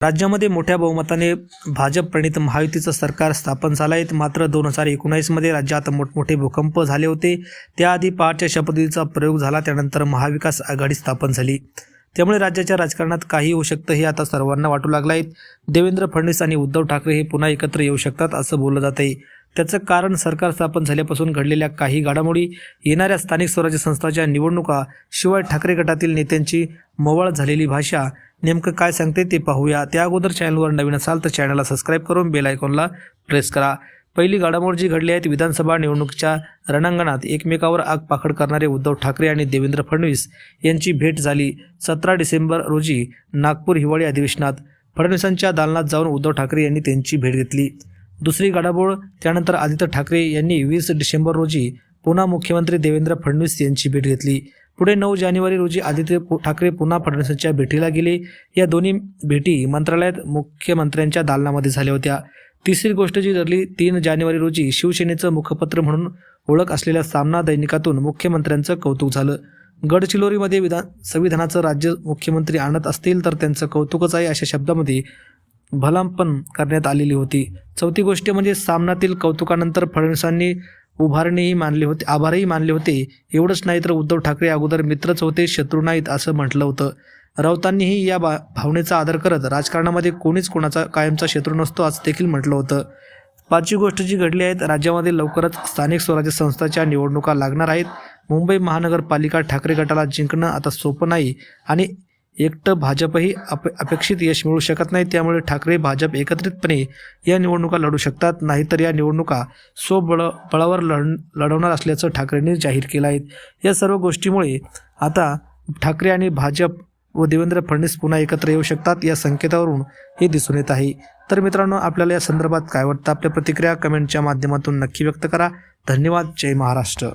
राज्यामध्ये मोठ्या बहुमताने भाजप प्रणित महायुतीचं सरकार स्थापन झालं आहे मात्र दोन हजार एकोणावीसमध्ये राज्यात मोठमोठे भूकंप झाले होते. त्याआधी पहाटच्या शपथविधीचा प्रयोग झाला त्यानंतर महाविकास आघाडी स्थापन झाली. त्यामुळे राज्याच्या राजकारणात काही होऊ शकतं हे आता सर्वांना वाटू लागलं आहे देवेंद्र फडणवीस आणि उद्धव ठाकरे हे पुन्हा एकत्र येऊ शकतात असं बोललं जात आहे त्याचं कारण सरकार स्थापन झाल्यापासून घडलेल्या काही घडामोडी येणाऱ्या स्थानिक स्वराज्य संस्थांच्या निवडणुका शिवाय ठाकरे गटातील नेत्यांची मवाळ झालेली भाषा नेमकं काय सांगते ते पाहूया. त्या अगोदर चॅनलवर नवीन असाल तर चॅनलला सबस्क्राईब करून बेल आयकॉनला प्रेस करा. पहिली घडामोड जी घडली आहे ती विधानसभा निवडणुकीच्या रणांगणात एकमेकावर आग पाखड करणारे उद्धव ठाकरे आणि देवेंद्र फडणवीस यांची भेट झाली. सतरा डिसेंबर रोजी नागपूर हिवाळी अधिवेशनात फडणवीसांच्या दालनात जाऊन उद्धव ठाकरे यांनी त्यांची भेट घेतली. दुसरी घडामोड त्यानंतर आदित्य ठाकरे यांनी वीस डिसेंबर रोजी पुन्हा मुख्यमंत्री देवेंद्र फडणवीस यांची भेट घेतली. पुढे नऊ जानेवारी रोजी आदित्य ठाकरे पुन्हा फडणवीसांच्या भेटीला गेले. या दोन्ही भेटी मंत्रालयात मुख्यमंत्र्यांच्या दालनामध्ये झाल्या होत्या. तिसरी गोष्ट जी ठरली तीन जानेवारी रोजी शिवसेनेचं मुखपत्र म्हणून ओळख असलेल्या सामना दैनिकातून मुख्यमंत्र्यांचं कौतुक झालं. गडचिरोलीमध्ये विधान संविधानाचं राज्य मुख्यमंत्री आणत असतील तर त्यांचं कौतुकच आहे अशा शब्दामध्ये भलांपण करण्यात आलेली होती. चौथी गोष्ट म्हणजे सामनातील कौतुकानंतर फडणवीसांनी उभारणीही मानले होते आभारही मानले होते. एवढंच नाही तर उद्धव ठाकरे अगोदर मित्रच होते शत्रू नाहीत असं म्हटलं होतं. राऊतांनीही या बा भावनेचा आदर करत राजकारणामध्ये कोणीच कोणाचा कायमचा शत्रू नसतो असं देखील म्हटलं होतं. पाचवी गोष्ट जी घडली आहेत राज्यामध्ये लवकरच स्थानिक स्वराज्य संस्थाच्या निवडणुका लागणार आहेत. मुंबई महानगरपालिका ठाकरे गटाला जिंकणं आता सोपं नाही आणि एकटं भाजपही अप अपेक्षित यश मिळू शकत नाही त्यामुळे ठाकरे भाजप एकत्रितपणे या निवडणुका लढू शकतात. नाहीतर या निवडणुका स्वबळ बळावर लढ लढवणार असल्याचं ठाकरेंनी जाहीर केलं आहे. या सर्व गोष्टीमुळे आता ठाकरे आणि भाजप व देवेंद्र फडणवीस पुन्हा एकत्र येऊ शकतात या संकेतावरून हे दिसून येत आहे. तर मित्रांनो आपल्याला या संदर्भात काय वाटतं? आपल्या प्रतिक्रिया कमेंटच्या माध्यमातून नक्की व्यक्त करा. धन्यवाद. जय महाराष्ट्र.